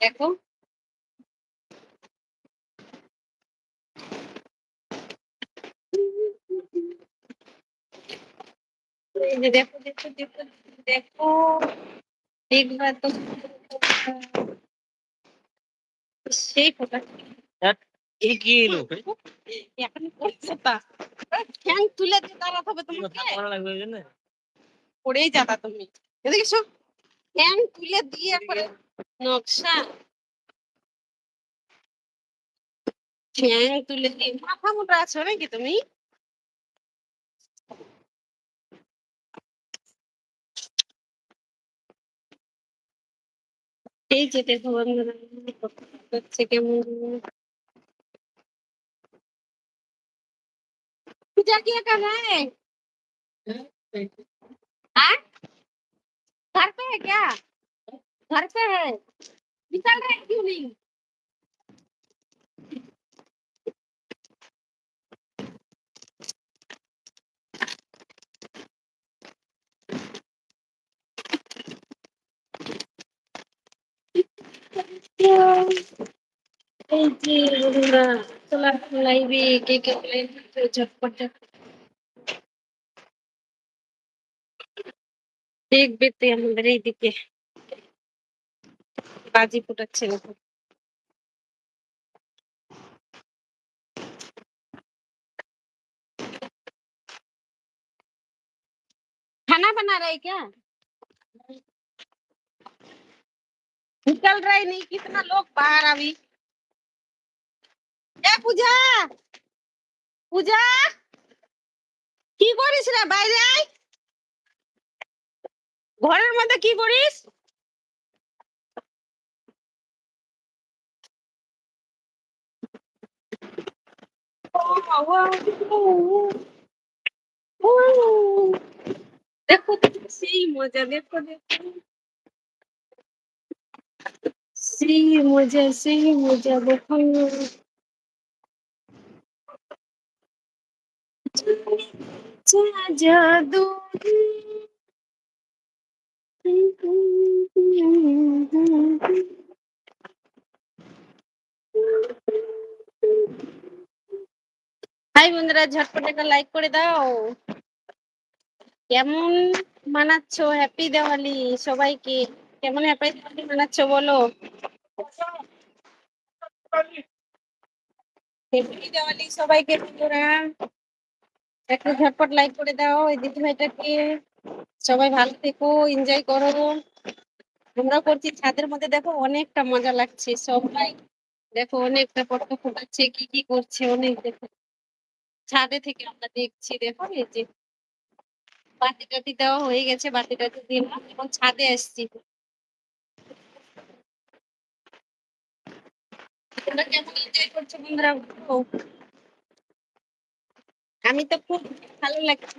দেখো। দেখো দেখো দেখো দেখো। দেখবা তো। সেই ফোটা। এই কি এলো। এখন করছে তা। ঠ্যাং তুলে দিয়ে দাঁড়াতে হবে তোমাকে? ভালো লাগবে ওই জন্য? পড়েই যাবা তুমি। এদিকে এসো ঠ্যাং তুলে দিয়ে নকশা ঠ্যাং তুলে দিয়ে মাথা মোটা আছো নাকি তুমি এই যে দেখো বন্ধুরা হচ্ছে কেমন पूजा क्या कर रहा है हाँ? घर पे है क्या घर पे है निकल रहे क्यों नहीं भी एक एक झटपट एक बेटे अंदर ही दिखे। বাজি ফুটাচ্ছে দেখো खाना बना रहे क्या निकल रहे नहीं कितना लोग बाहर अभी এ পূজা পূজা কি করিস রে বাইরে আয় ঘরের মধ্যে কি করিস দেখো সেই মজা দেখো দেখো সেই মজা সেই মজা দেখো জাদু হাই বন্ধুরা, ঝটপট একটা লাইক করে দাও। কেমন মানাচ্ছো? হ্যাপি দেওয়ালি সবাইকে। কেমন হ্যাপি দেওয়ালি মানাচ্ছো বলো? হ্যাপি দেওয়ালি সবাইকে বন্ধুরা। একটু ঝটপট লাইক করে দাও এই দিদি ভাইটাকে। সবাই ভালো থেকো এনজয় করো। আমরা করছি। ছাদের মধ্যে দেখো অনেকটা মজা লাগছে। সবাই দেখো অনেকটা পটকা ফোটাচ্ছে, কি কি করছে, অনেক দেখো। ছাদে থেকে আমরা দেখছি দেখো এই যে বাতি টাতি দেওয়া হয়ে গেছে বাতি টাতি দিলাম এবং ছাদে বন্ধুরা? আমি তো খুব ভালো লাগছে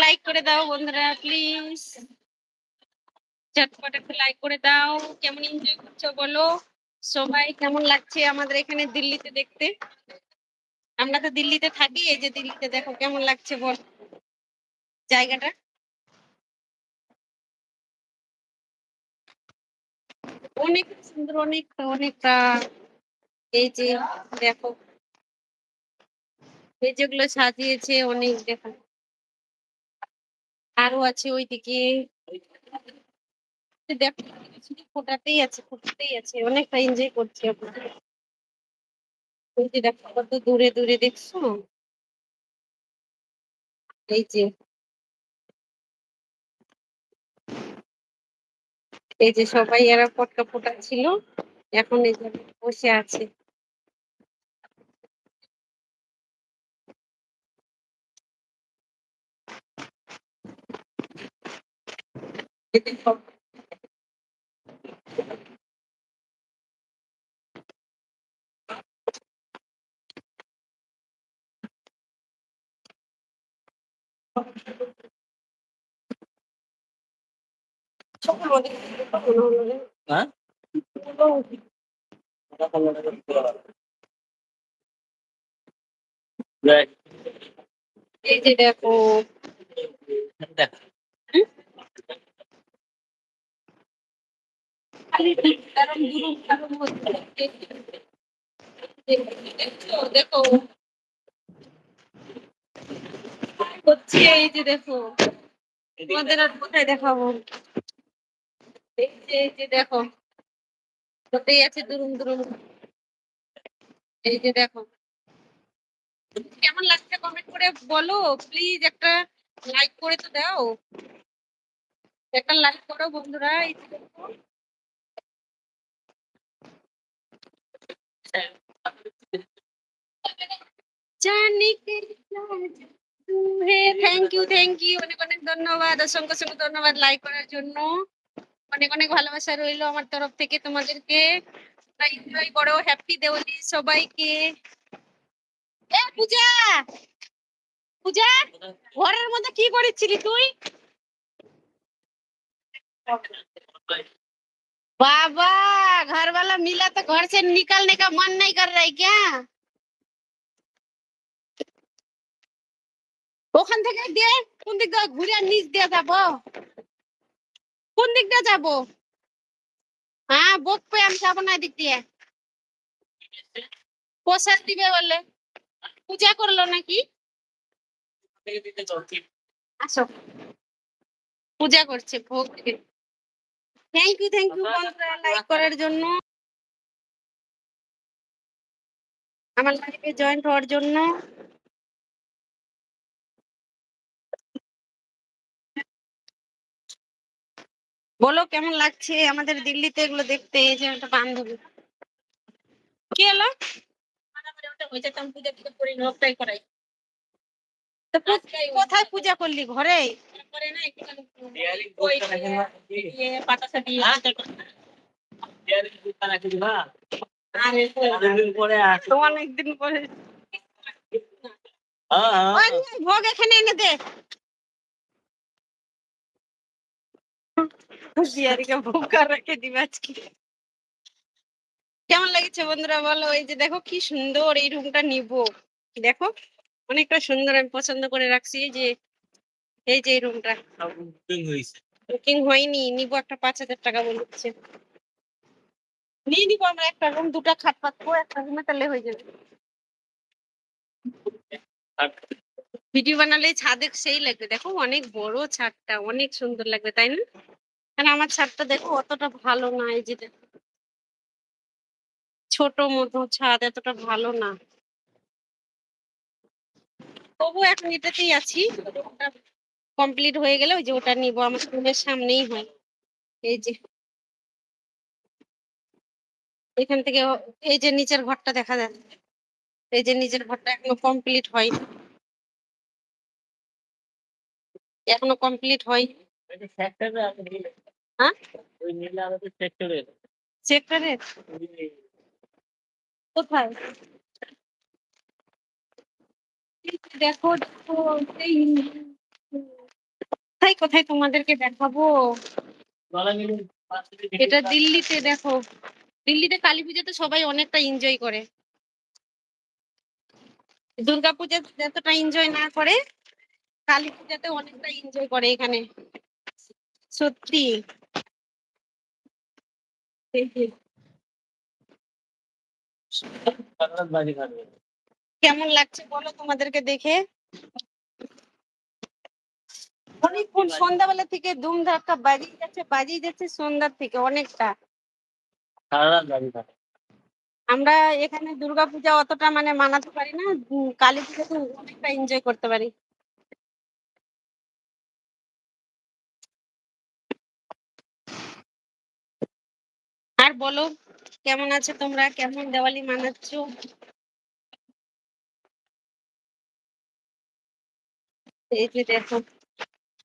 লাইক করে দাও বন্ধুরা প্লিজ ঝটপট একটা লাইক করে দাও। কেমন এনজয় করছ বলো? সবাই কেমন লাগছে আমাদের এখানে দিল্লিতে দেখতে? আমরা তো দিল্লিতে থাকি, এই যে দিল্লিতে দেখো কেমন লাগছে বল। জায়গাটা? অনেক সুন্দর অনেকটা অনেকটা এই যে দেখো। এই যেগুলো সাজিয়েছে অনেক দেখা। আরও আছে ওইদিকে। ফোটাতেই আছে ফোটাতেই আছে, অনেকটা এনজয় করছি কত দূরে দূরে দেখছ? এই যে। এই যে সবাই এরা পটকা ফোটা ছিল এখন এই যে বসে আছে। এই দেখো, সবার মধ্যে মনে হলো রে। হ্যাঁ ও, এই যে দেখো এই যে দেখো কোথায় আছে এই যে দেখো কেমন লাগছে কমেন্ট করে বলো প্লিজ একটা লাইক করে তো দাও একটা লাইক করো বন্ধুরা এই যে দেখো। থ্যাংক ইউ থ্যাংক ইউ অনেক অনেক ধন্যবাদ। অসংখ্য অসংখ্য ধন্যবাদ লাইক করার জন্য। অনেক অনেক ভালোবাসা রইল আমার তরফ থেকে তোমাদেরকে। এনজয় করো। হ্যাপি দেওয়ালি সবাইকে। এ, পূজা! পূজা, ঘরের মধ্যে কি করেছিলি তুই? बाबा घर वाला मिला तो घर से निकलने का मन नहीं कर रहा है क्या ওখান থেকে দিয়ে কোন দিক দিয়ে ঘুরে নিচ দিয়ে যাব কোন দিক দিয়ে যাব হ্যাঁ বোক পে আমি যাবো না এদিক দিয়ে প্রসাদ দিবে বলে পূজা করলো নাকি আসো পূজা করছে ভোগ দিবে থ্যাংক ইউ থ্যাংক ইউ বন্ধুরা লাইক করার জন্য। আমার লাইফে জয়েন্ট হওয়ার জন্য। বলো কেমন লাগছে? আমাদের দিল্লিতে এগুলো দেখতে এই যে একটা বান্ধবী। কি হলো? কোথায় পূজা করলি? ঘরে? ওই ভোগ এখানে এনে দে। বিয়ারিকে ভোগ করে রেখে দিবে আজকে। কেমন লাগছে বন্ধুরা বলো? এই যে দেখো কি সুন্দর এই রুমটা নিব। দেখো অনেকটা সুন্দর আমি পছন্দ করে রাখছি। যে এই যে রুমটা বুকিং হয়নি নিবো একটা পাঁচ হাজার টাকা বলছে। নিয়ে নিবো আমরা একটা রুম দুটা খাট পাতবো একটা রুমে তাহলে হয়ে যাবে। ভিডিও বানালে ছাদে সেই লাগবে দেখো অনেক বড় ছাদটা অনেক সুন্দর লাগবে তাই না? কারণ আমার ছাদটা দেখো অতটা ভালো না এই যে দেখো। ছোট মতো ছাদ এতটা ভালো না। তবু এখন এটাতেই আছি। কমপ্লিট হয়ে গেলে ওই যে ওটা নিব আমার স্কুলের সামনেই হয়। এই যে। এখান থেকে এই যে নিচের ঘরটা দেখা যাচ্ছে এই যে নিচের ঘরটা এখনও কমপ্লিট হয় এখনও কমপ্লিট হয়। হ্যাঁ? সেক্টরে কোথায়? দেখো কোথায় কোথায় তোমাদেরকে দেখাবো? এটা দিল্লিতে দেখো। দিল্লিতে কালী পুজোতে সবাই অনেকটা এনজয় করে। দুর্গা পূজা যতটা এনজয় না করে, কালী পূজাতে অনেকটা এনজয় করে এখানে। সত্যি। কেমন লাগছে বলো তোমাদেরকে দেখে? অনেকক্ষণ সন্ধ্যাবেলা থেকে ধুমধাক্কা বাজিয়ে যাচ্ছে বাজিয়ে যাচ্ছে সন্ধ্যার থেকে অনেকটা। আমরা এখানে দুর্গাপূজা অতটা মানে মানাতে পারি না কালী পুজোতে অনেকটা এনজয় করতে পারি। আর বলো কেমন আছো তোমরা? কেমন দেওয়ালি মানাচ্ছ? এই যে দেখো।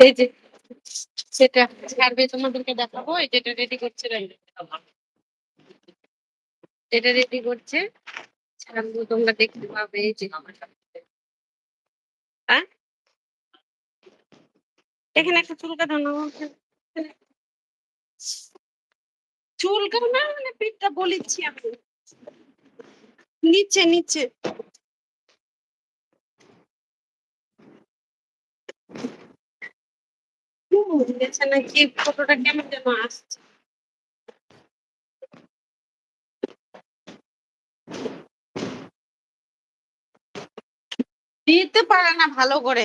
এই যে সেটা ছাড়বে তোমাদেরকে দেখাবো, এই যেটা রেডি করছে। এটা রেডি করছে। ছাড়বো, তোমরা দেখতে পাবে এই যে। হ্যাঁ এখানে একটা চুল কাটানো চুল কাটানো মানে পিঠটা বলিচ্ছি আমি। নিচে নিচে। নাকি ফটোটা কেমন যেন আসছে। দিতে পারে না ভালো করে।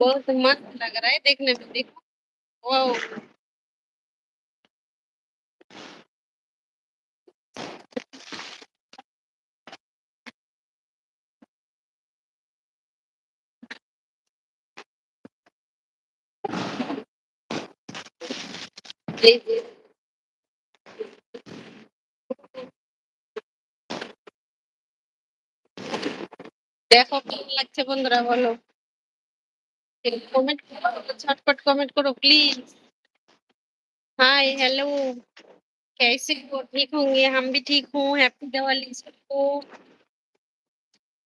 बहुत मस्त लग रहा है देखने में देखो वाओ এই যে দেখো কেমন লাগছে বন্ধুরা বলো कमेंट करो झटपट कमेंट करो प्लीज हाय हेलो कैसे हो ठीक होंगे हम भी ठीक हूँ हैप्पी दिवाली सबको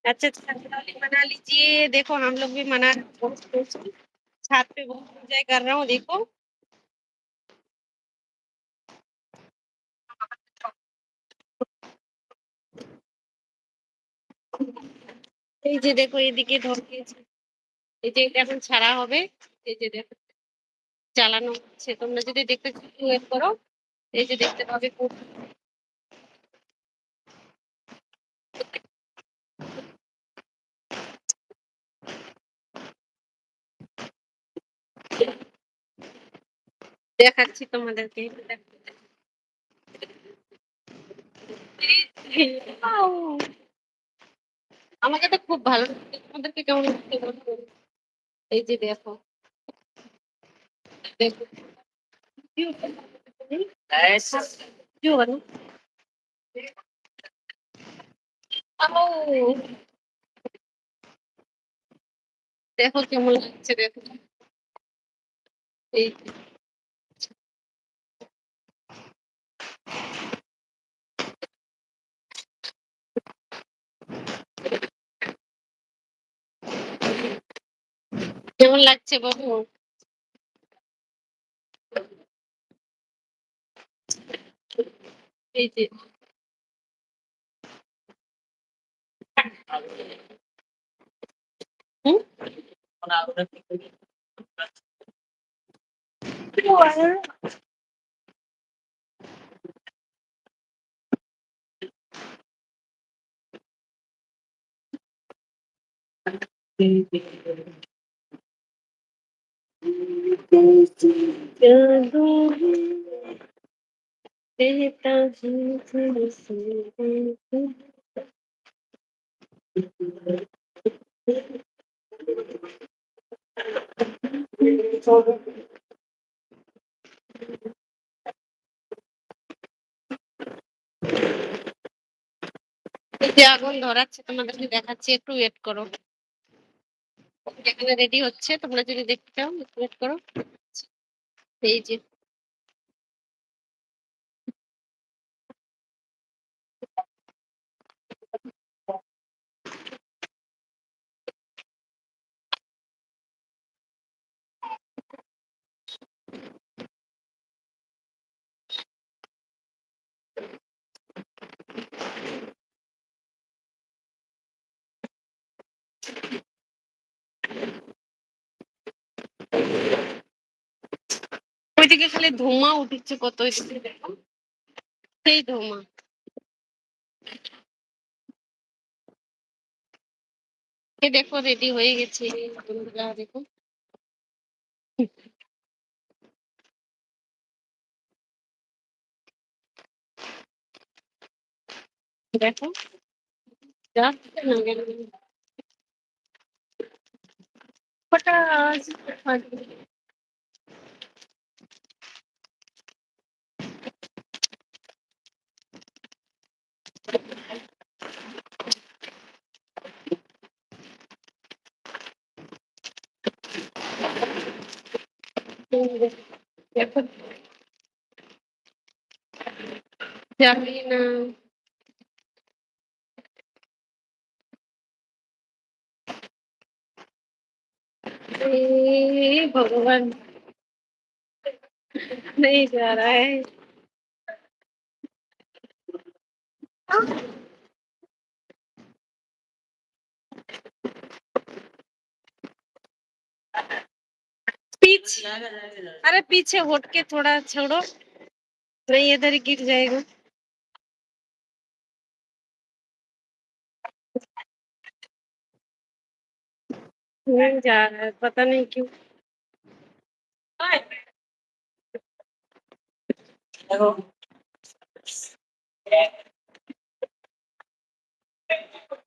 अच्छा अच्छा दिवाली मना लीजिए देखो हम लोग भी मना रहे हैं बहुत खुश हैं। छत पे बहुत एंजॉय कर रहा हूँ देखो এই যে দেখো এদিকে ধরকেছে এই যে এখন ছাড়া হবে, এই যে দেখো চালানো হচ্ছে তোমরা যদি দেখতে ওয়েট করো এই যে দেখতে পাবে দেখাচ্ছি তোমাদেরকে! আমাকে তো খুব ভালো তোমাদেরকে কেমন লাগছে? এই যে দেখো। দেখো! দেখো কেমন লাগছে দেখো। এই কেমন লাগছে বাবু এই যে আগুন ধরাচ্ছে তোমাদেরকে দেখাচ্ছি একটু ওয়েট করো। যেখানে রেডি হচ্ছে তোমরা যদি দেখতে চাও ওয়েট করো এই যে Thank you. এদিকে খালি ধোঁয়া উঠছে কত এদিকে দেখো। সেই ধোঁয়া। দেখো রেডি হয়ে গেছে। বন্ধুরা, দেখো। দেখো। ফটাস भगवान। नहीं जा रहा है। पीछे अरे पीछे होट के थोड़ा छोड़ो। नहीं इधर गिर जाएगा। नहीं जा रहा है पता नहीं क्यों দেখো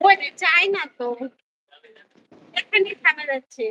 ওই যে চাই না তো এখানে থামে যাচ্ছে